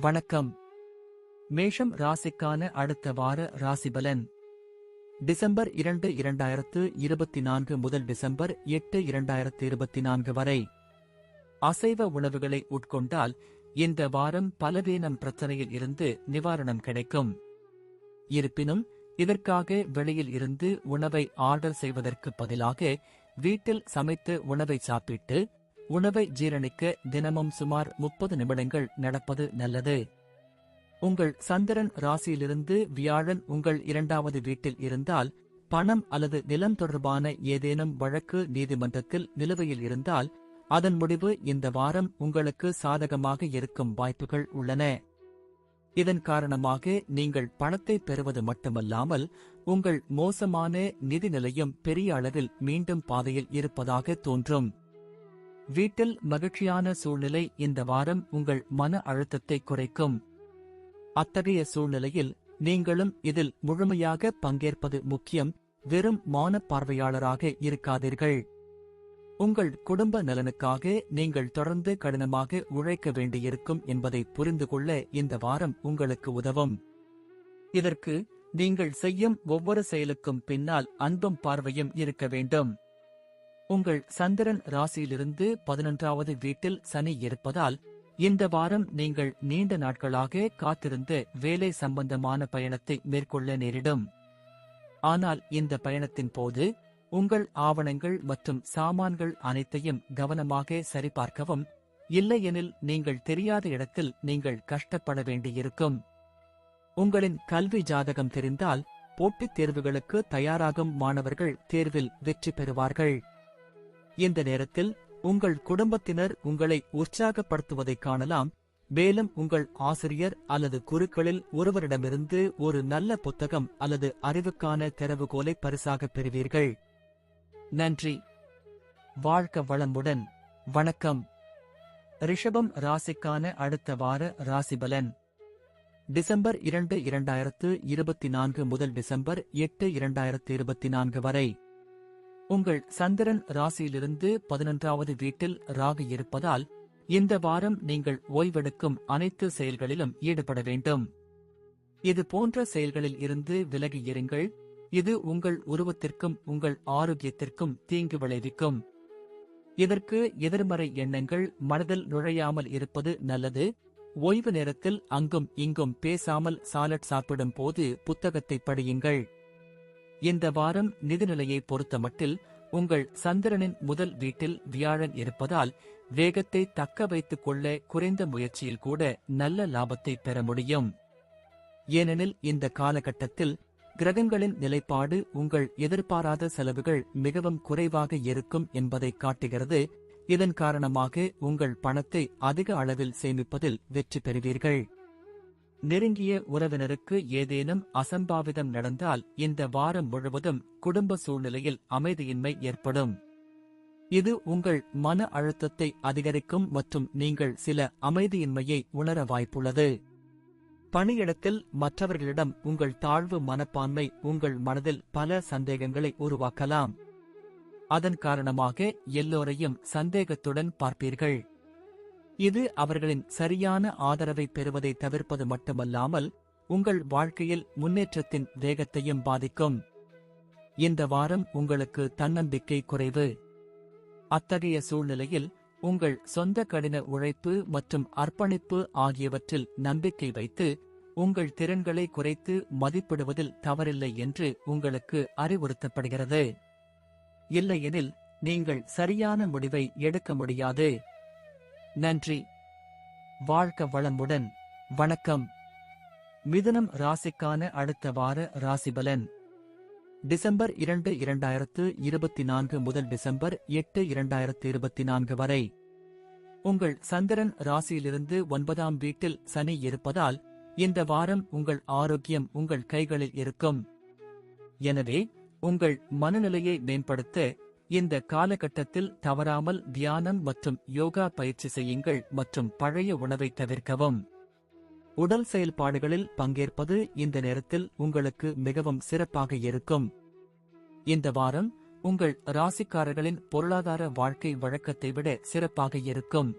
வணக்கம். மேஷம் ராசிக்கான அடுத்த வார ராசிபலன். டிசம்பர் இரண்டு இரண்டாயிரத்து இருபத்தி நான்கு முதல் டிசம்பர் எட்டு இரண்டாயிரத்து இருபத்தி நான்கு வரை. அசைவ உணவுகளை உட்கொண்டால் இந்த வாரம் பலவீனம் பிரச்சனையில் இருந்து நிவாரணம் கிடைக்கும். இருப்பினும் இதற்காக வெளியில் இருந்து உணவை ஆர்டர் செய்வதற்கு பதிலாக வீட்டில் சமைத்து உணவை சாப்பிட்டு உணவை ஜீரணிக்க தினமும் சுமார் முப்பது நிமிடங்கள் நடப்பது நல்லது. உங்கள் சந்திரன் ராசியிலிருந்து வியாழன் உங்கள் இரண்டாவது வீட்டில் இருந்தால் பணம் அல்லது நிலம் தொடர்பான ஏதேனும் வழக்கு நீதிமன்றத்தில் நிலுவையில் இருந்தால் அதன் முடிவு இந்த வாரம் உங்களுக்கு சாதகமாக இருக்கும் வாய்ப்புகள் உள்ளன. இதன் காரணமாக நீங்கள் பணத்தை பெறுவது மட்டுமல்லாமல் உங்கள் மோசமான நிதி நிலையும் பெரிய அளவில் மீண்டும் பாதையில் இருப்பதாக தோன்றும். வீட்டில் மகிழ்ச்சியான சூழ்நிலை இந்த வாரம் உங்கள் மன அழுத்தத்தை குறைக்கும். அத்தகைய சூழ்நிலையில் நீங்களும் இதில் முழுமையாக பங்கேற்பது முக்கியம். வெறும் மான பார்வையாளராக இருக்காதீர்கள். உங்கள் குடும்ப நலனுக்காக நீங்கள் தொடர்ந்து கடினமாக உழைக்க வேண்டியிருக்கும் என்பதை புரிந்து கொள்ள இந்த வாரம் உங்களுக்கு உதவும். இதற்கு நீங்கள் செய்யும் ஒவ்வொரு செயலுக்கும் பின்னால் அன்பும் பார்வையும் இருக்க வேண்டும். உங்கள் சந்திரன் ராசியிலிருந்து பதினொன்றாவது வீட்டில் சனி இருப்பதால் இந்த வாரம் நீங்கள் நீண்ட நாட்களாக காத்திருந்து வேலை சம்பந்தமான பயணத்தை மேற்கொள்ள நேரிடும். ஆனால் இந்த பயணத்தின் போது உங்கள் ஆவணங்கள் மற்றும் சாமான்கள் அனைத்தையும் கவனமாக சரிபார்க்கவும் இல்லையெனில் நீங்கள் தெரியாத இடத்தில் நீங்கள் கஷ்டப்பட வேண்டியிருக்கும். உங்களின் கல்வி ஜாதகம் தெரிந்தால் போட்டித் தேர்வுகளுக்கு தயாராகும் மாணவர்கள் தேர்வில் வெற்றி பெறுவார்கள். இந்த நேரத்தில் உங்கள் குடும்பத்தினர் உங்களை உற்சாகப்படுத்துவதைக் காணலாம். மேலும் உங்கள் ஆசிரியர் அல்லது குருக்களில் ஒருவரிடமிருந்து ஒரு நல்ல புத்தகம் அல்லது அறிவுக்கான திறவுகோலை பரிசாக பெறுவீர்கள். நன்றி. வாழ்க்க வளமுடன். வணக்கம். ரிஷபம் ராசிக்கான அடுத்த வார ராசிபலன். டிசம்பர் இரண்டு இரண்டாயிரத்து இருபத்தி நான்கு முதல் டிசம்பர் எட்டு இரண்டாயிரத்து இருபத்தி நான்கு வரை. உங்கள் சந்திரன் ராசியிலிருந்து பதினொன்றாவது வீட்டில் ராகு இருப்பதால் இந்த வாரம் நீங்கள் ஓய்வெடுக்கும் அனைத்து செயல்களிலும் ஈடுபட வேண்டும். இது போன்ற செயல்களில் இருந்து விலகி இருங்கள். இது உங்கள் உருவத்திற்கும் உங்கள் ஆரோக்கியத்திற்கும் தீங்கு விளைவிக்கும். இதற்கு எதிர்மறை எண்ணங்கள் மனதில் நுழையாமல் இருப்பது நல்லது. ஓய்வு நேரத்தில் அங்கும் இங்கும் பேசாமல் சாலட் சாப்பிடும் போது புத்தகத்தை படியுங்கள். இந்த வாரம் நிதிநிலையை பொறுத்தமட்டில் உங்கள் சந்திரனின் முதல் வீட்டில் வியாழன் இருப்பதால் வேகத்தை தக்க வைத்துக் கொள்ள குறைந்த முயற்சியில் கூட நல்ல லாபத்தை பெற முடியும். ஏனெனில் இந்த காலகட்டத்தில் கிரகங்களின் நிலைப்பாடு உங்கள் எதிர்பாராத செலவுகள் மிகவும் குறைவாக இருக்கும் என்பதை காட்டுகிறது. இதன் காரணமாக உங்கள் பணத்தை அதிக அளவில் சேமிப்பதில் வெற்றி பெறுவீர்கள். நெருங்கிய உறவினருக்கு ஏதேனும் அசம்பாவிதம் நடந்தால் இந்த வாரம் முழுவதும் குடும்ப சூழ்நிலையில் அமைதியின்மை ஏற்படும். இது உங்கள் மன அழுத்தத்தை அதிகரிக்கும் மற்றும் நீங்கள் சில அமைதியின்மையை உணர வாய்ப்புள்ளது. பணியிடத்தில் மற்றவர்களிடம் உங்கள் தாழ்வு மனப்பான்மை உங்கள் மனதில் பல சந்தேகங்களை உருவாக்கலாம். அதன் காரணமாக எல்லோரையும் சந்தேகத்துடன் பார்ப்பீர்கள். இது அவர்களின் சரியான ஆதரவை பெறுவதை தவிர்ப்பது மட்டுமல்லாமல் உங்கள் வாழ்க்கையில் முன்னேற்றத்தின் வேகத்தையும் பாதிக்கும். இந்த வாரம் உங்களுக்கு தன்னம்பிக்கை குறைவு. அத்தகைய சூழ்நிலையில் உங்கள் சொந்த கடின உழைப்பு மற்றும் அர்ப்பணிப்பு ஆகியவற்றில் நம்பிக்கை வைத்து உங்கள் திறன்களை குறைத்து மதிப்பிடுவதில் தவறில்லை என்று உங்களுக்கு அறிவுறுத்தப்படுகிறது. இல்லையெனில் நீங்கள் சரியான முடிவை எடுக்க முடியாது. நன்றி. வாழ்க்க வளமுடன். வணக்கம். மிதுனம் ராசிக்கான அடுத்த வார ராசிபலன். டிசம்பர் இரண்டு இரண்டாயிரத்து இருபத்தி நான்கு முதல் டிசம்பர் எட்டு இரண்டாயிரத்து இருபத்தி நான்கு வரை. உங்கள் சந்திரன் ராசியிலிருந்து ஒன்பதாம் வீட்டில் சனி இருப்பதால் இந்த வாரம் உங்கள் ஆரோக்கியம் உங்கள் கைகளில் இருக்கும். எனவே உங்கள் மனநிலையை மேம்படுத்த இந்த காலகட்டத்தில் தவறாமல் தியானம் மற்றும் யோகா பயிற்சி செய்யுங்கள் மற்றும் பழைய உணவை தவிர்க்கவும். உடல் செயல்பாடுகளில் பங்கேற்பது இந்த நேரத்தில் உங்களுக்கு மிகவும் சிறப்பாக இருக்கும். இந்த வாரம் உங்கள் ராசிக்காரர்களின் பொருளாதார வாழ்க்கை வழக்கத்தை விட சிறப்பாக இருக்கும்.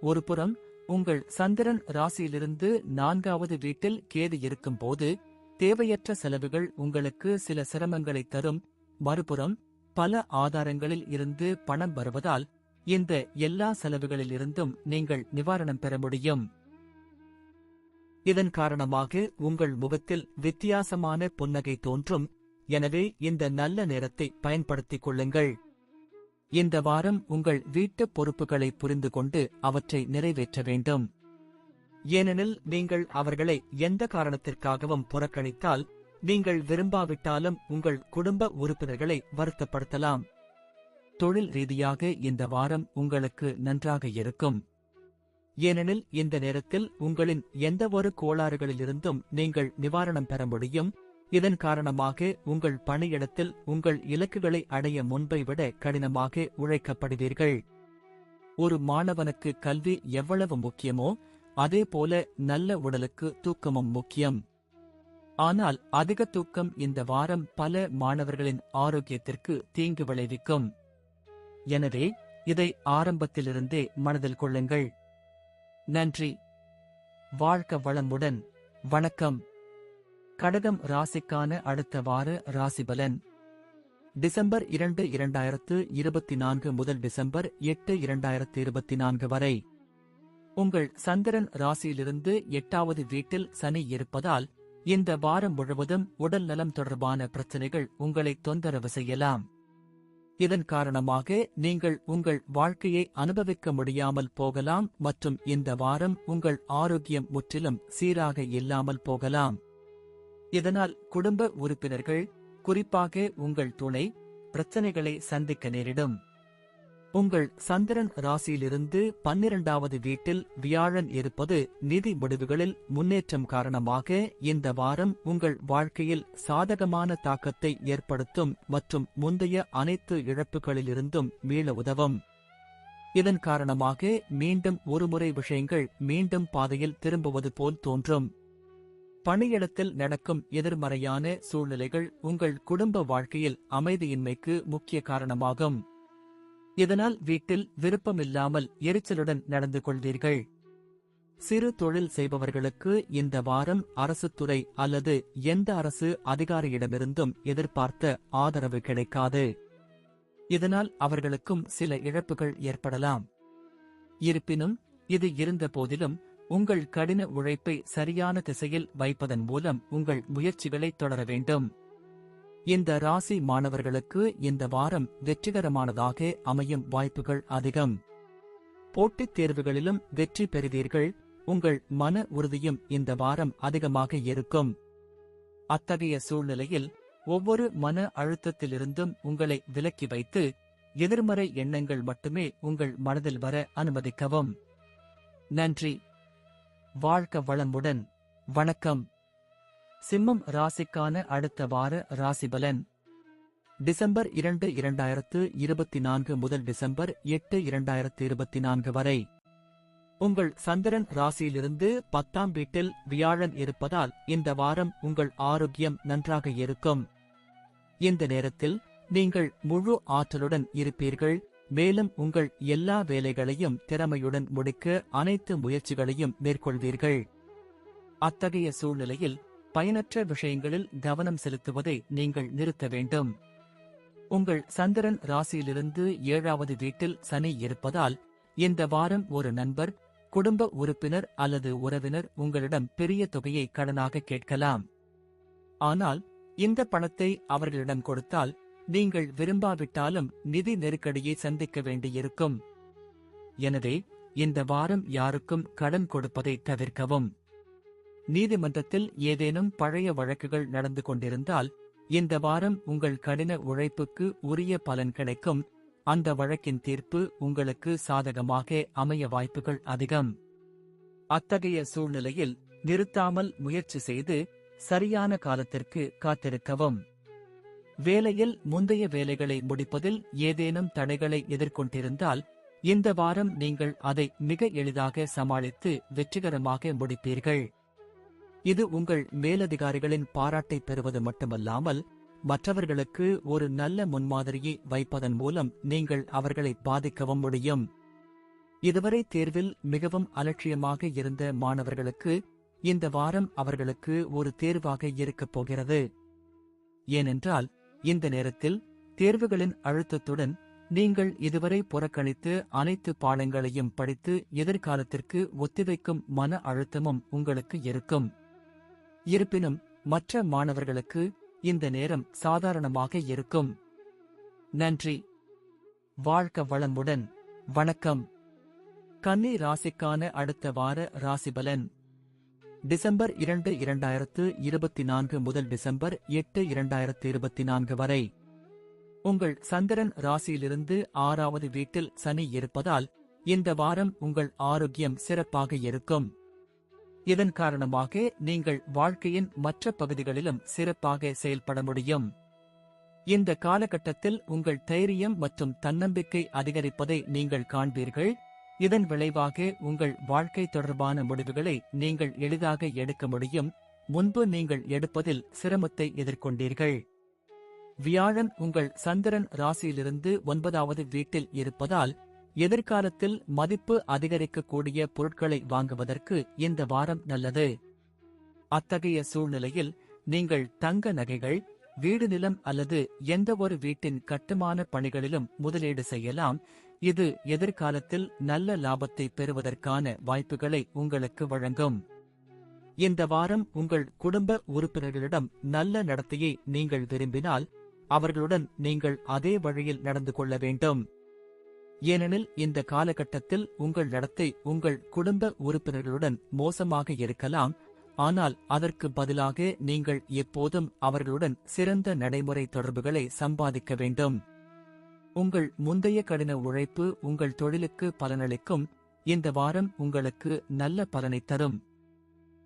ஒருபுறம் உங்கள் சந்திரன் ராசியிலிருந்து நான்காவது வீட்டில் கேது இருக்கும்போது தேவையற்ற செலவுகள் உங்களுக்கு சில சிரமங்களை தரும். மறுபுறம் பல ஆதாரங்களில் இருந்து பணம் வருவதால் இந்த எல்லா செலவுகளிலிருந்தும் நீங்கள் நிவாரணம் பெற முடியும். இதன் காரணமாக உங்கள் முகத்தில் வித்தியாசமான புன்னகை தோன்றும். எனவே இந்த நல்ல நேரத்தை பயன்படுத்திக் கொள்ளுங்கள். இந்த வாரம் உங்கள் வீட்டுப் பொறுப்புகளை புரிந்து கொண்டு அவற்றை நிறைவேற்ற வேண்டும். ஏனெனில் நீங்கள் அவர்களை எந்த காரணத்திற்காகவும் புறக்கணித்தால் நீங்கள் விரும்பாவிட்டாலும் உங்கள் குடும்ப உறுப்பினர்களை வருத்தப்படுத்தலாம். தொழில் ரீதியாக இந்த வாரம் உங்களுக்கு நன்றாக இருக்கும். ஏனெனில் இந்த நேரத்தில் உங்களின் எந்தவொரு கோளாறுகளிலிருந்தும் நீங்கள் நிவாரணம் பெற முடியும். இதன் காரணமாக உங்கள் பணியிடத்தில் உங்கள் இலக்குகளை அடைய முன்பை விட கடினமாக உழைக்கப்படுவீர்கள். ஒரு மாணவனுக்கு கல்வி எவ்வளவு முக்கியமோ அதேபோல நல்ல உடலுக்கு தூக்கமும் முக்கியம். ஆனால் அதிக தூக்கம் இந்த வாரம் பல மாணவர்களின் ஆரோக்கியத்திற்கு தீங்கு விளைவிக்கும். எனவே இதை ஆரம்பத்திலிருந்தே மனதில் கொள்ளுங்கள். நன்றி. வாழ்க்க வளமுடன். வணக்கம். கடகம் ராசிக்கான அடுத்த வார ராசிபலன். டிசம்பர் இரண்டு இரண்டாயிரத்து இருபத்தி நான்கு முதல் டிசம்பர் எட்டு இரண்டாயிரத்து இருபத்தி நான்கு வரை. உங்கள் சந்திரன் ராசியிலிருந்து எட்டாவது வீட்டில் சனி இருப்பதால் இந்த வாரம் முழுவதும் உடல் நலம் தொடர்பான பிரச்சனைகள் உங்களை தொந்தரவு செய்யலாம். இதன் காரணமாக நீங்கள் உங்கள் வாழ்க்கையை அனுபவிக்க முடியாமல் போகலாம் மற்றும் இந்த வாரம் உங்கள் ஆரோக்கியம் முற்றிலும் சீராக இல்லாமல் போகலாம். இதனால் குடும்ப உறுப்பினர்கள் குறிப்பாக உங்கள் துணை பிரச்சனைகளை சந்திக்க நேரிடும். உங்கள் சந்திரன் ராசியிலிருந்து பன்னிரண்டாவது வீட்டில் வியாழன் இருப்பது நிதி முடிவுகளில் முன்னேற்றம் காரணமாக இந்த வாரம் உங்கள் வாழ்க்கையில் சாதகமான தாக்கத்தை ஏற்படுத்தும் மற்றும் முந்தைய அனைத்து இழப்புகளிலிருந்தும் மீள உதவும். இதன் காரணமாக மீண்டும் ஒருமுறை விஷயங்கள் மீண்டும் பாதையில் திரும்புவது போல் தோன்றும். பணியிடத்தில் நடக்கும் எதிர்மறையான சூழ்நிலைகள் உங்கள் குடும்ப வாழ்க்கையில் அமைதியின்மைக்கு முக்கிய காரணமாகும். இதனால் வீட்டில் விருப்பமில்லாமல் எரிச்சலுடன் நடந்து கொள்வீர்கள். சிறு தொழில் செய்பவர்களுக்கு இந்த வாரம் அரசு துறை அல்லது எந்த அரசு அதிகாரியிடமிருந்தும் எதிர்பார்த்த ஆதரவு கிடைக்காது. இதனால் அவர்களுக்கும் சில இழப்புகள் ஏற்படலாம். இருப்பினும் இது இருந்த போதிலும் உங்கள் கடின உழைப்பை சரியான திசையில் வைப்பதன் மூலம் உங்கள் முயற்சிகளை தொடர வேண்டும். இந்த ராசி மாணவர்களுக்கு இந்த வாரம் வெற்றிகரமானதாக அமையும் வாய்ப்புகள் அதிகம். போட்டித் தேர்வுகளிலும் வெற்றி பெறுவீர்கள். உங்கள் மன உறுதியும் இந்த வாரம் அதிகமாக இருக்கும். அத்தகைய சூழ்நிலையில் ஒவ்வொரு மன அழுத்தத்திலிருந்தும் உங்களை விலக்கி வைத்து எதிர்மறை எண்ணங்கள் மட்டுமே உங்கள் மனதில் வர அனுமதிக்கவும். நன்றி. வாழ்க்க வளமுடன். வணக்கம். சிம்மம் ராசிக்கான அடுத்த வார ராசிபலன். டிசம்பர் இரண்டு இரண்டாயிரத்து இருபத்தி நான்கு முதல் டிசம்பர் எட்டு இரண்டாயிரத்து இருபத்தி நான்கு வரை. உங்கள் சந்திரன் ராசியிலிருந்து பத்தாம் வீட்டில் வியாழன் இருப்பதால் இந்த வாரம் உங்கள் ஆரோக்கியம் நன்றாக இருக்கும். இந்த நேரத்தில் நீங்கள் முழு ஆற்றலுடன் இருப்பீர்கள். மேலும் உங்கள் எல்லா வேலைகளையும் திறமையுடன் முடிக்க அனைத்து முயற்சிகளையும் மேற்கொள்வீர்கள். அத்தகைய சூழ்நிலையில் பயனற்ற விஷயங்களில் கவனம் செலுத்துவதை நீங்கள் நிறுத்த வேண்டும். உங்கள் சந்திரன் ராசியிலிருந்து ஏழாவது வீட்டில் சனி இருப்பதால் இந்த வாரம் ஒரு நண்பர் குடும்ப உறுப்பினர் அல்லது உறவினர் உங்களிடம் பெரிய தொகையை கடனாக கேட்கலாம். ஆனால் இந்த பணத்தை அவர்களிடம் கொடுத்தால் நீங்கள் விரும்பாவிட்டாலும் நிதி நெருக்கடியை சந்திக்க வேண்டியிருக்கும். எனவே இந்த வாரம் யாருக்கும் கடன் கொடுப்பதை தவிர்க்கவும். நீதிமன்றத்தில் ஏதேனும் பழைய வழக்குகள் நடந்து கொண்டிருந்தால் இந்த வாரம் உங்கள் கடின உழைப்புக்கு உரிய பலன் கிடைக்கும். அந்த வழக்கின் தீர்ப்பு உங்களுக்கு சாதகமாக அமைய வாய்ப்புகள் அதிகம். அத்தகைய சூழ்நிலையில் நிறுத்தாமல் முயற்சி செய்து சரியான காலத்திற்கு காத்திருக்கவும். வேலையில் முந்தைய வேலைகளை முடிப்பதில் ஏதேனும் தடைகளை எதிர்கொண்டிருந்தால் இந்த வாரம் நீங்கள் அதை மிக எளிதாக சமாளித்து வெற்றிகரமாக முடிப்பீர்கள். இது உங்கள் மேலதிகாரிகளின் பாராட்டை பெறுவது மட்டுமல்லாமல் மற்றவர்களுக்கு ஒரு நல்ல முன்மாதிரியை வைப்பதன் மூலம் நீங்கள் அவர்களை பாதிக்கவும் முடியும். இதுவரை தேர்வில் மிகவும் அலட்சியமாக இருந்த மாணவர்களுக்கு இந்த வாரம் அவர்களுக்கு ஒரு தேர்வாக இருக்கப் போகிறது. ஏனென்றால் இந்த நேரத்தில் தேர்வுகளின் அழுத்தத்துடன் நீங்கள் இதுவரை புறக்கணித்து அனைத்து பாடங்களையும் படித்து எதிர்காலத்திற்கு ஒத்திவைக்கும் மன அழுத்தமும் உங்களுக்கு இருக்கும். இருப்பினும் மற்ற மாணவர்களுக்கு இந்த நேரம் சாதாரணமாக இருக்கும். நன்றி. வாழ்க்க வளமுடன். வணக்கம். கன்னி ராசிக்கான அடுத்த வார ராசிபலன். டிசம்பர் இரண்டு இரண்டாயிரத்து இருபத்தி நான்கு முதல் டிசம்பர் எட்டு இரண்டாயிரத்து இருபத்தி நான்கு வரை. உங்கள் சந்திரன் ராசியிலிருந்து ஆறாவது வீட்டில் சனி இருப்பதால் இந்த வாரம் உங்கள் ஆரோக்கியம் சிறப்பாக இருக்கும். இதன் காரணமாக நீங்கள் வாழ்க்கையின் மற்ற பகுதிகளிலும் சிறப்பாக செயல்பட முடியும். இந்த காலகட்டத்தில் உங்கள் தைரியம் மற்றும் தன்னம்பிக்கை அதிகரிப்பதை நீங்கள் காண்பீர்கள். இதன் விளைவாக உங்கள் வாழ்க்கை தொடர்பான முடிவுகளை நீங்கள் எளிதாக எடுக்க முடியும். முன்பு நீங்கள் எடுப்பதில் சிரமத்தை எதிர்கொண்டீர்கள். வியாழன் உங்கள் சந்திரன் ராசியிலிருந்து ஒன்பதாவது வீட்டில் இருப்பதால் எதிர்காலத்தில் மதிப்பு அதிகரிக்கக்கூடிய பொருட்களை வாங்குவதற்கு இந்த வாரம் நல்லது. அத்தகைய சூழ்நிலையில் நீங்கள் தங்க நகைகள் வீடு நிலம் அல்லது எந்த ஒரு வீட்டின் கட்டுமான பணிகளிலும் முதலீடு செய்யலாம். இது எதிர்காலத்தில் நல்ல லாபத்தை பெறுவதற்கான வாய்ப்புகளை உங்களுக்கு வழங்கும். இந்த வாரம் உங்கள் குடும்ப உறுப்பினர்களிடம் நல்ல நடத்தையை நீங்கள் விரும்பினால் அவர்களுடன் நீங்கள் அதே வழியில் நடந்து கொள்ள வேண்டும். ஏனெனில் இந்த காலகட்டத்தில் உங்கள் நடத்தை உங்கள் குடும்ப உறுப்பினர்களுடன் மோசமாக இருக்கலாம் ஆனால் அதற்கு பதிலாக நீங்கள் எப்போதும் அவர்களுடன் சிறந்த நடைமுறை தொடர்புகளை சம்பாதிக்க வேண்டும். உங்கள் முந்தைய கடின உழைப்பு உங்கள் தொழிலுக்கு பலனளிக்கும் இந்த வாரம் உங்களுக்கு நல்ல பலனை தரும்.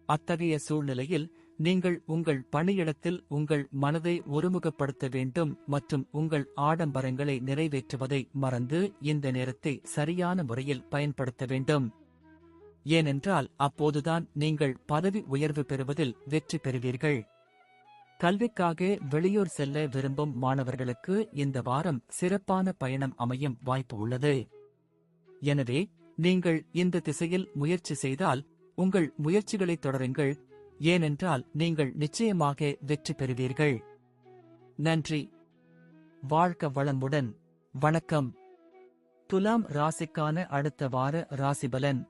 அத்தகைய சூழ்நிலையில் நீங்கள் உங்கள் பணியிடத்தில் உங்கள் மனதை ஒருமுகப்படுத்த வேண்டும் மற்றும் உங்கள் ஆடம்பரங்களை நிறைவேற்றுவதை மறந்து இந்த நேரத்தை சரியான முறையில் பயன்படுத்த வேண்டும். ஏனென்றால் அப்போதுதான் நீங்கள் பதவி உயர்வு பெறுவதில் வெற்றி பெறுவீர்கள். கல்விக்காக வெளியூர் செல்ல விரும்பும் மாணவர்களுக்கு இந்த வாரம் சிறப்பான பயணம் அமையும் வாய்ப்பு உள்ளது. எனவே நீங்கள் இந்த திசையில் முயற்சி செய்தால் உங்கள் முயற்சிகளை தொடருங்கள் ஏனென்றால் நீங்கள் நிச்சயமாக வெற்றி பெறுவீர்கள். நன்றி. வாழ்க்க வளமுடன். வணக்கம். துலாம் ராசிக்கான அடுத்த வார ராசிபலன்.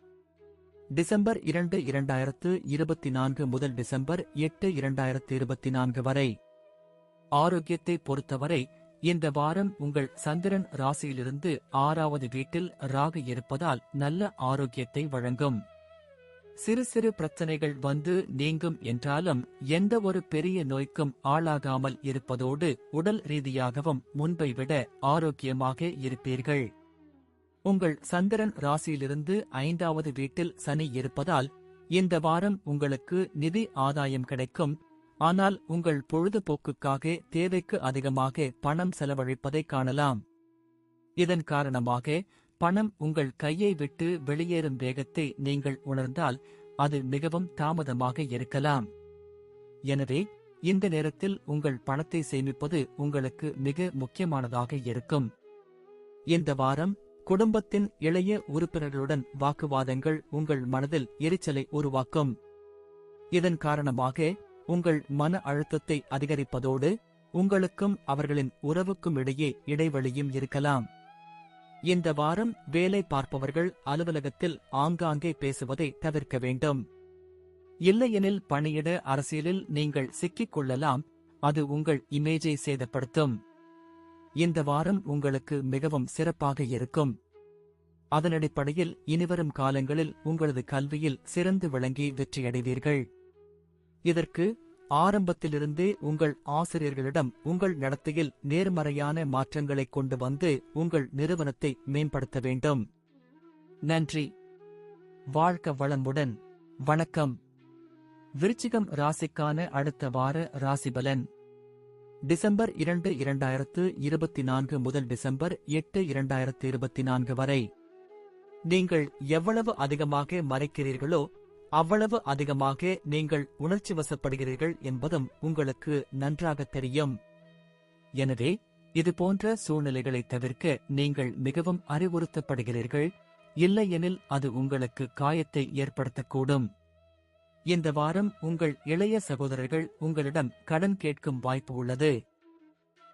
டிசம்பர் இரண்டு இரண்டாயிரத்து இருபத்தி நான்கு முதல் டிசம்பர் எட்டு இரண்டாயிரத்து இருபத்தி நான்கு வரை. ஆரோக்கியத்தை பொறுத்தவரை இந்த வாரம் உங்கள் சந்திரன் ராசியிலிருந்து ஆறாவது வீட்டில் ராகு இருப்பதால் நல்ல ஆரோக்கியத்தை வழங்கும். சிறு சிறு பிரச்சனைகள் வந்து நீங்கும் என்றாலும் எந்த ஒரு பெரிய நோய்க்கும் ஆளாகாமல் இருப்பதோடு உடல் ரீதியாகவும் முன்பை விட ஆரோக்கியமாக இருப்பீர்கள். உங்கள் சந்திரன் ராசியிலிருந்து ஐந்தாவது வீட்டில் சனி இருப்பதால் இந்த வாரம் உங்களுக்கு நிதி ஆதாயம் கிடைக்கும். ஆனால் உங்கள் பொழுதுபோக்குக்காக தேவைக்கு அதிகமாக பணம் செலவழிப்பதை காணலாம். இதன் காரணமாக பணம் உங்கள் கையை விட்டு வெளியேறும் வேகத்தை நீங்கள் உணர்ந்தால் அது மிகவும் தாமதமாக இருக்கலாம். எனவே இந்த நேரத்தில் உங்கள் பணத்தை சேமிப்பது உங்களுக்கு மிக முக்கியமானதாக இருக்கும். இந்த வாரம் குடும்பத்தின் இளைய உறுப்பினர்களுடன் வாக்குவாதங்கள் உங்கள் மனதில் எரிச்சலை உருவாக்கும். இதன் காரணமாக உங்கள் மன அழுத்தத்தை அதிகரிப்பதோடு உங்களுக்கும் அவர்களின் உறவுக்கும் இடையே இடைவெளியும் இருக்கலாம். இந்த வாரம் வேலை பார்ப்பவர்கள் அலுவலகத்தில் ஆங்காங்கே பேசுவதை தவிர்க்க வேண்டும். இல்லையெனில் பணியிட அரசியலில் நீங்கள் சிக்கிக் கொள்ளலாம் அது உங்கள் இமேஜை சேதப்படுத்தும். இந்த வாரம் உங்களுக்கு மிகவும் சிறப்பாக இருக்கும். அதனடிப்படையில் இனிவரும் காலங்களில் உங்களது கல்வியில் சிறந்து விளங்கி வெற்றியடைவீர்கள். இதற்கு ஆரம்பத்திலிருந்தே உங்கள் ஆசிரியர்களிடம் உங்கள் நடத்தையில் நேர்மறையான மாற்றங்களை கொண்டு வந்து உங்கள் நிறுவனத்தை மேம்படுத்த வேண்டும். நன்றி. வாழ்க்க வளமுடன். வணக்கம். விருச்சிகம் ராசிக்கான அடுத்த வார ராசிபலன். டிசம்பர் இரண்டு இரண்டாயிரத்து இருபத்தி நான்கு முதல் டிசம்பர் எட்டு இரண்டாயிரத்து இருபத்தி நான்கு வரை. நீங்கள் எவ்வளவு அதிகமாக மறைக்கிறீர்களோ அவ்வளவு அதிகமாக நீங்கள் உணர்ச்சி வசப்படுகிறீர்கள் என்பதும் உங்களுக்கு நன்றாக தெரியும். எனவே இது போன்ற சூழ்நிலைகளை தவிர்க்க நீங்கள் மிகவும் அறிவுறுத்தப்படுகிறீர்கள். இல்லையெனில் அது உங்களுக்கு காயத்தை ஏற்படுத்தக்கூடும். இந்த வாரம் உங்கள் இளைய சகோதரர்கள் உங்களிடம் கடன் கேட்கும் வாய்ப்பு உள்ளது.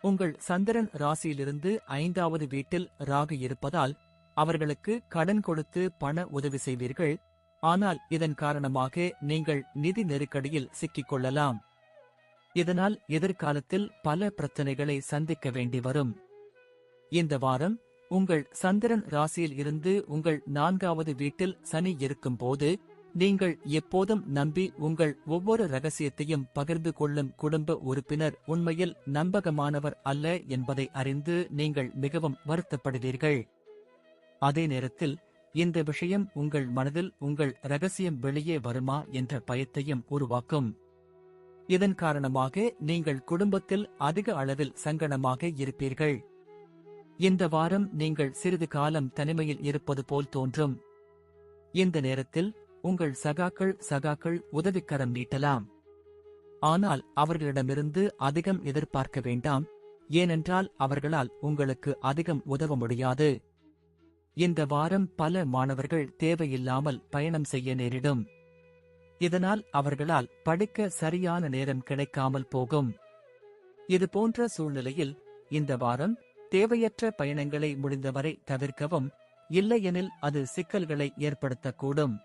உங்கள் சந்திரன் ராசியிலிருந்து ஐந்தாவது வீட்டில் ராகு இருப்பதால் அவர்களுக்கு கடன் கொடுத்து பண உதவி செய்வீர்கள். ஆனால் இதன் காரணமாக நீங்கள் நிதி நெருக்கடியில் சிக்கிக் கொள்ளலாம் இதனால் எதிர்காலத்தில் பல பிரச்சனைகளை சந்திக்க வேண்டி வரும். இந்த வாரம் உங்கள் சந்திரன் ராசியில் இருந்து உங்கள் நான்காவது வீட்டில் சனி இருக்கும்போது நீங்கள் எப்போதும் நம்பி உங்கள் ஒவ்வொரு ரகசியத்தையும் பகிர்ந்து கொள்ளும் குடும்ப உறுப்பினர் உண்மையில் நம்பகமானவர் அல்ல என்பதை அறிந்து நீங்கள் மிகவும் வருத்தப்படுவீர்கள். அதே நேரத்தில் இந்த விஷயம் உங்கள் மனதில் உங்கள் ரகசியம் வெளியே வருமா என்ற பயத்தையும் உருவாக்கும். இதன் காரணமாக நீங்கள் குடும்பத்தில் அதிக அளவில் சங்கடமாக இருப்பீர்கள். இந்த வாரம் நீங்கள் சிறிது காலம் தனிமையில் இருப்பது போல் தோன்றும். இந்த நேரத்தில் உங்கள் சகாக்கள் சகாக்கள் உதவிக்கரம் நீட்டலாம். ஆனால் அவர்களிடமிருந்து அதிகம் எதிர்பார்க்க வேண்டாம். ஏனென்றால் அவர்களால் உங்களுக்கு அதிகம் உதவ முடியாது. இந்த வாரம் பல மாணவர்கள் தேவையில்லாமல் பயணம் செய்ய நேரிடும். இதனால் அவர்களால் படிக்க சரியான நேரம் கிடைக்காமல் போகும். இது போன்ற சூழ்நிலையில் இந்த வாரம் தேவையற்ற பயணங்களை முடிந்தவரை தவிர்க்கவும் இல்லையெனில் அது சிக்கல்களை ஏற்படுத்தக்கூடும்.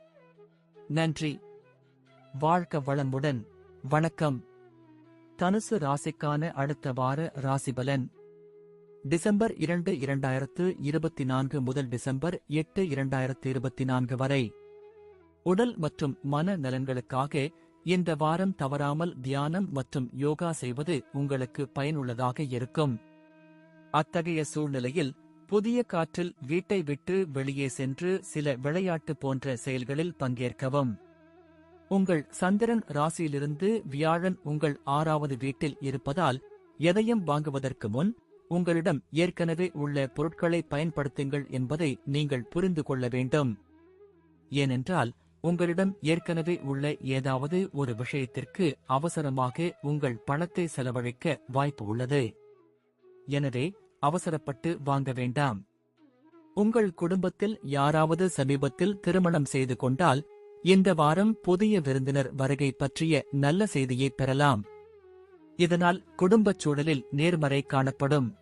நன்றி. வாழ்க்க வளமுடன். வணக்கம். தனுசு ராசிக்கான அடுத்த வார ராசிபலன். டிசம்பர் இரண்டு இரண்டாயிரத்து இருபத்தி நான்கு முதல் டிசம்பர் எட்டு இரண்டாயிரத்து இருபத்தி நான்கு வரை. உடல் மற்றும் மன நலன்களுக்காக இந்த வாரம் தவறாமல் தியானம் மற்றும் யோகா செய்வது உங்களுக்கு பயனுள்ளதாக இருக்கும். அத்தகைய சூழ்நிலையில் புதிய காற்றில் வீட்டை விட்டு வெளியே சென்று சில விளையாட்டு போன்ற செயல்களில் பங்கேற்கவும். உங்கள் சந்திரன் ராசியிலிருந்து வியாழன் உங்கள் ஆறாவது வீட்டில் இருப்பதால் எதையும் வாங்குவதற்கு முன் உங்களிடம் ஏற்கனவே உள்ள பொருட்களை பயன்படுத்துங்கள் என்பதை நீங்கள் புரிந்து கொள்ள வேண்டும். ஏனென்றால் உங்களிடம் ஏற்கனவே உள்ள ஏதாவது ஒரு விஷயத்திற்கு அவசரமாக உங்கள் பணத்தை செலவழிக்க வாய்ப்பு உள்ளது. எனவே அவசரப்பட்டு வாங்க வேண்டாம். உங்கள் குடும்பத்தில் யாராவது சமீபத்தில் திருமணம் செய்து கொண்டால் இந்த வாரம் புதிய விருந்தினர் வருகை பற்றிய நல்ல செய்தியை பெறலாம். இதனால் குடும்பச் சூழலில் நேர்மறை காணப்படும்.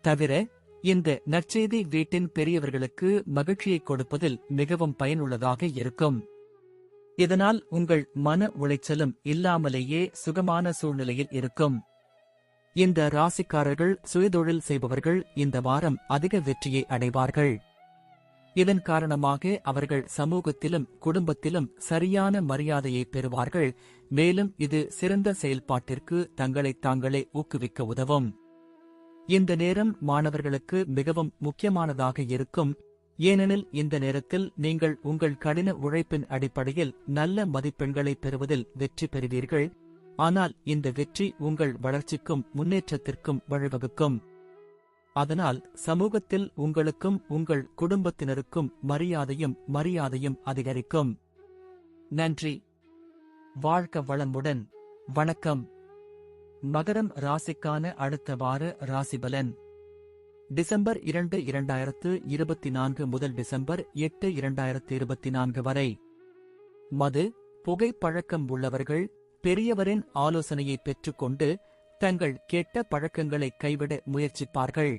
தவிர இந்த நற்செய்தி வீட்டின் பெரியவர்களுக்கு மகிழ்ச்சியை கொடுப்பதில் மிகவும் பயனுள்ளதாக இருக்கும். இதனால் உங்கள் மன உளைச்சலும் இல்லாமலேயே சுகமான சூழ்நிலையில் இருக்கும். இந்த ராசிக்காரர்கள் சுயதொழில் செய்பவர்கள் இந்த வாரம் அதிக வெற்றியை அடைவார்கள். இதன் காரணமாக அவர்கள் சமூகத்திலும் குடும்பத்திலும் சரியான மரியாதையை பெறுவார்கள். மேலும் இது சிறந்த செயல்பாட்டிற்கு தங்களை தாங்களே ஊக்குவிக்க உதவும். இந்த நேரம் மாணவர்களுக்கு மிகவும் முக்கியமானதாக இருக்கும். ஏனெனில் இந்த நேரத்தில் நீங்கள் உங்கள் கடின உழைப்பின் அடிப்படையில் நல்ல மதிப்பெண்களை பெறுவதில் வெற்றி பெறுவீர்கள். ஆனால் இந்த வெற்றி உங்கள் வளர்ச்சிக்கும் முன்னேற்றத்திற்கும் வழிவகுக்கும். அதனால் சமூகத்தில் உங்களுக்கும் உங்கள் குடும்பத்தினருக்கும் மரியாதையும் மரியாதையும் அதிகரிக்கும். நன்றி. வாழ்க்க வளமுடன். வணக்கம். மகரம் ராசிக்கான அடுத்த வார ராசிபலன். டிசம்பர் இரண்டு இரண்டாயிரத்து இருபத்தி நான்கு முதல் டிசம்பர் எட்டு இரண்டாயிரத்து இருபத்தி நான்கு வரை. மது புகைப்பழக்கம் உள்ளவர்கள் பெரியவரின் ஆலோசனையை பெற்றுக்கொண்டு தங்கள் கெட்ட பழக்கங்களை கைவிட முயற்சிப்பார்கள்.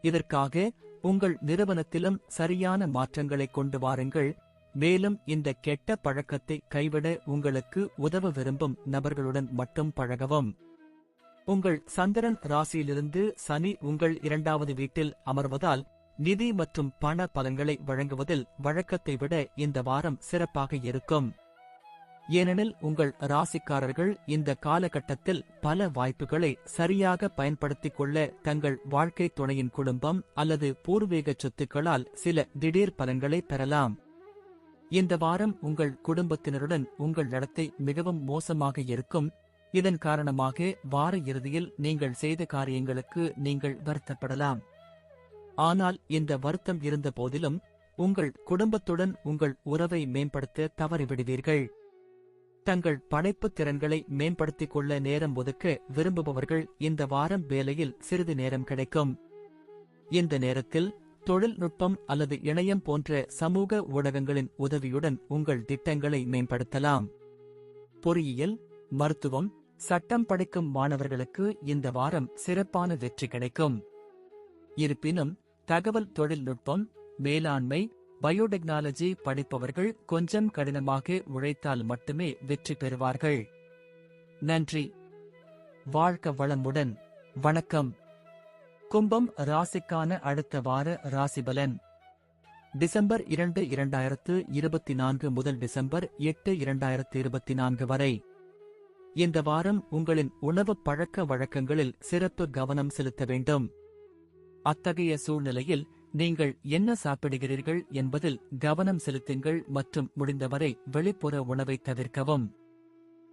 இதற்காக உங்கள் நிறுவனத்திலும் சரியான மாற்றங்களை கொண்டு வாருங்கள். மேலும் இந்த கெட்ட பழக்கத்தை கைவிட உங்களுக்கு உதவ விரும்பும் நபர்களுடன் மட்டும் பழகவும். உங்கள் சந்திரன் ராசியிலிருந்து சனி உங்கள் இரண்டாவது வீட்டில் அமர்வதால் நிதி மற்றும் பண பலன்களை வழங்குவதில் வழக்கத்தை விட இந்த வாரம் சிறப்பாக இருக்கும். ஏனெனில் உங்கள் ராசிக்காரர்கள் இந்த காலகட்டத்தில் பல வாய்ப்புகளை சரியாக பயன்படுத்திக் கொள்ள தங்கள் வாழ்க்கை துணையின் குடும்பம் அல்லது பூர்வீக சொத்துக்களால் சில திடீர் பலன்களை பெறலாம். இந்த வாரம் உங்கள் குடும்பத்தினருடன் உங்கள் நடத்தை மிகவும் மோசமாக இருக்கும். இதன் காரணமாக வார இறுதியில் நீங்கள் செய்த காரியங்களுக்கு நீங்கள் வருத்தப்படலாம். ஆனால் இந்த வருத்தம் இருந்த போதிலும் உங்கள் குடும்பத்துடன் உங்கள் உறவை மேம்படுத்த தவறிவிடுவீர்கள். தங்கள் படைப்புத் திறன்களை மேம்படுத்திக் கொள்ள நேரம் ஒதுக்க விரும்புபவர்கள் இந்த வாரம் வேலையில் சிறிது நேரம் கிடைக்கும். இந்த நேரத்தில் தொழில்நுட்பம் அல்லது இணையம் போன்ற சமூக ஊடகங்களின் உதவியுடன் உங்கள் திட்டங்களை மேம்படுத்தலாம். பொறியியல் மருத்துவம் சட்டம் படிக்கும் மாணவர்களுக்கு இந்த வாரம் சிறப்பான வெற்றி கிடைக்கும். இருப்பினும் தகவல் தொழில்நுட்பம் மேலாண்மை பயோடெக்னாலஜி படிப்பவர்கள் கொஞ்சம் கடினமாக உழைத்தால் மட்டுமே வெற்றி பெறுவார்கள். நன்றி. வாழ்க்க வளமுடன். வணக்கம். கும்பம் ராசிக்கான அடுத்த வார ராசிபலன். டிசம்பர் இரண்டு இரண்டாயிரத்து இருபத்தி நான்கு முதல் டிசம்பர் எட்டு இரண்டாயிரத்து இருபத்தி நான்கு வரை. இந்த வாரம் உங்களின் உணவு பழக்க வழக்கங்களில் சிறப்பு கவனம் செலுத்த வேண்டும். அத்தகைய சூழ்நிலையில் நீங்கள் என்ன சாப்பிடுகிறீர்கள் என்பதில் கவனம் செலுத்துங்கள் மற்றும் முடிந்தவரை வெளிப்புற உணவை தவிர்க்கவும்.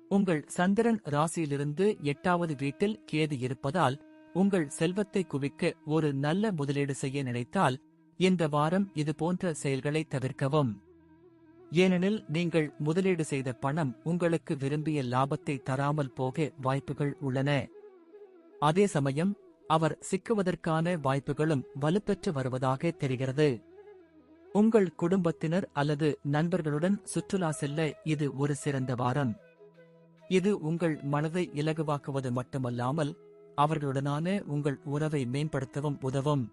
உங்கள் சந்திரன் ராசியிலிருந்து எட்டாவது வீட்டில் கேது இருப்பதால் உங்கள் செல்வத்தை குவிக்க ஒரு நல்ல முதலீடு செய்ய நினைத்தால் இந்த வாரம் இது போன்ற செயல்களை தவிர்க்கவும். ஏனெனில் நீங்கள் முதலீடு செய்த பணம் உங்களுக்கு விரும்பிய லாபத்தை தராமல் போக வாய்ப்புகள் உள்ளன. அதே சமயம் அவர் சிக்குவதற்கான வாய்ப்புகளும் வலுப்பெற்று வருவதாக தெரிகிறது. உங்கள் குடும்பத்தினர் அல்லது நண்பர்களுடன் சுற்றுலா செல்ல இது ஒரு சிறந்த வாரம். இது உங்கள் மனதை இலகுவாக்குவது மட்டுமல்லாமல் அவர்களுடனான உங்கள் உறவை மேம்படுத்தவும் உதவும்.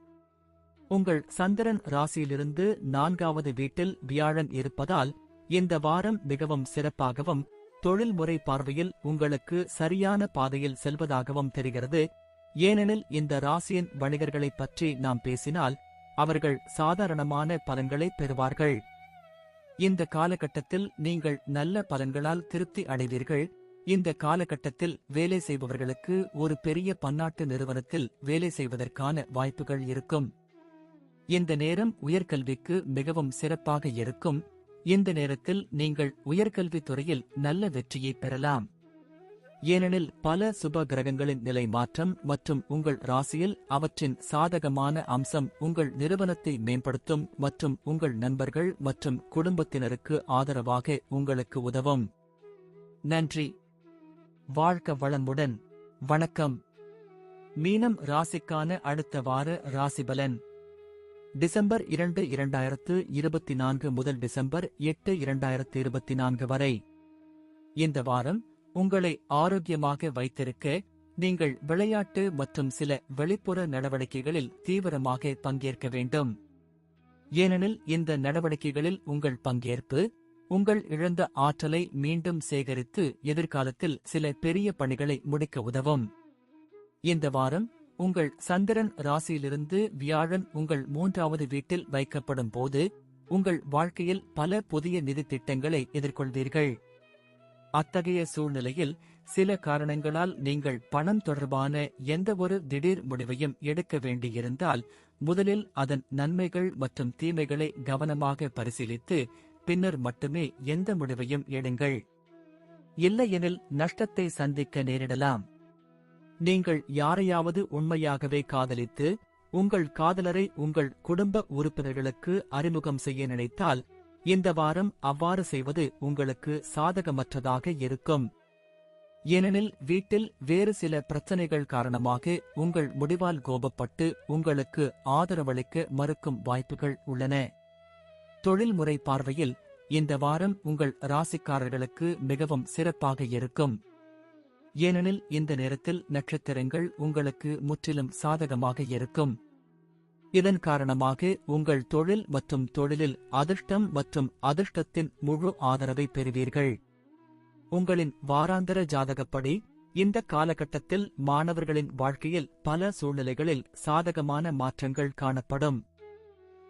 உங்கள் சந்திரன் ராசியிலிருந்து நான்காவது வீட்டில் வியாழன் இருப்பதால் இந்த வாரம் மிகவும் சிறப்பாகவும் தொழில்முறை பார்வையில் உங்களுக்கு சரியான பாதையில் செல்வதாகவும் தெரிகிறது. ஏனெனில் இந்த ராசியின் வணிகர்களைப் பற்றி நாம் பேசினால் அவர்கள் சாதாரணமான பலன்களை பெறுவார்கள். இந்த காலகட்டத்தில் நீங்கள் நல்ல பலன்களால் திருப்தி அடைவீர்கள். இந்த காலகட்டத்தில் வேலை செய்பவர்களுக்கு ஒரு பெரிய பன்னாட்டு நிறுவனத்தில் வேலை செய்வதற்கான வாய்ப்புகள் இருக்கும். இந்த நேரம் உயர்கல்விக்கு மிகவும் சிறப்பாக இருக்கும். இந்த நேரத்தில் நீங்கள் உயர்கல்வித் துறையில் நல்ல வெற்றியை பெறலாம். ஏனெனில் பல சுப கிரகங்களின் நிலை மாற்றம் மற்றும் உங்கள் ராசியில் அவற்றின் சாதகமான அம்சம் உங்கள் நிறுவனத்தை மேம்படுத்தும் மற்றும் உங்கள் நண்பர்கள் மற்றும் குடும்பத்தினருக்கு ஆதரவாக உங்களுக்கு உதவும். நன்றி. வாழ்க்க வளமுடன். வணக்கம். மீனம் ராசிக்கான அடுத்த வார ராசிபலன். டிசம்பர் இரண்டு இரண்டாயிரத்து இருபத்தி நான்கு முதல் டிசம்பர் எட்டு இரண்டாயிரத்து இருபத்தி நான்கு வரை. இந்த வாரம் உங்களை ஆரோக்கியமாக வைத்திருக்க நீங்கள் விளையாட்டு மற்றும் சில வெளிப்புற நடவடிக்கைகளில் தீவிரமாக பங்கேற்க வேண்டும். ஏனெனில் இந்த நடவடிக்கைகளில் உங்கள் பங்கேற்பு உங்கள் இழந்த ஆற்றலை மீண்டும் சேகரித்து எதிர்காலத்தில் சில பெரிய பணிகளை முடிக்க உதவும். இந்த வாரம் உங்கள் சந்திரன் ராசியிலிருந்து வியாழன் உங்கள் மூன்றாவது வீட்டில் வைக்கப்படும் போது உங்கள் வாழ்க்கையில் பல புதிய நிதி திட்டங்களை எதிர்கொள்வீர்கள். அத்தகைய சூழ்நிலையில் சில காரணங்களால் நீங்கள் பணம் தொடர்பான எந்தவொரு திடீர் முடிவையும் எடுக்க வேண்டியிருந்தால் முதலில் அதன் நன்மைகள் மற்றும் தீமைகளை கவனமாக பரிசீலித்து பின்னர் மட்டுமே எந்த முடிவையும் எடுங்கள். இல்லையெனில் நஷ்டத்தை சந்திக்க நேரிடலாம். நீங்கள் யாரையாவது உண்மையாகவே காதலித்து உங்கள் காதலரை உங்கள் குடும்ப உறுப்பினர்களுக்கு அறிமுகம் செய்ய நினைத்தால் இந்த வாரம் அவ்வாறு செய்வது உங்களுக்கு சாதகமற்றதாக இருக்கும். ஏனெனில் வீட்டில் வேறு சில பிரச்சனைகள் காரணமாக உங்கள் முடிவால் கோபப்பட்டு உங்களுக்கு ஆதரவளிக்க மறுக்கும் வாய்ப்புகள் உள்ளன. தொழில்முறை பார்வையில் இந்த வாரம் உங்கள் ராசிக்காரர்களுக்கு மிகவும் சிறப்பாக இருக்கும். ஏனெனில் இந்த நேரத்தில் நட்சத்திரங்கள் உங்களுக்கு முற்றிலும் சாதகமாக இருக்கும். இதன் காரணமாக உங்கள் தொழில் மற்றும் தொழிலில் அதிர்ஷ்டம் மற்றும் அதிர்ஷ்டத்தின் முழு ஆதரவை பெறுவீர்கள். உங்களின் வாராந்தர ஜாதகப்படி இந்த காலகட்டத்தில் மாணவர்களின் வாழ்க்கையில் பல சூழ்நிலைகளில் சாதகமான மாற்றங்கள் காணப்படும்.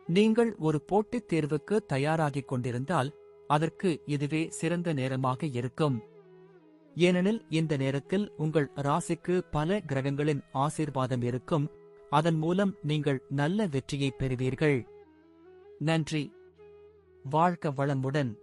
நீங்கள் ஒரு போட்டித் தேர்வுக்கு தயாராகிக் கொண்டிருந்தால் அதற்கு இதுவே சிறந்த நேரமாக இருக்கும். ஏனெனில் இந்த நேரத்தில் உங்கள் ராசிக்கு பல கிரகங்களின் ஆசீர்வாதம் இருக்கும். அதன் மூலம் நீங்கள் நல்ல வெற்றியை பெறுவீர்கள். நன்றி. வாழ்க்க வளமுடன்.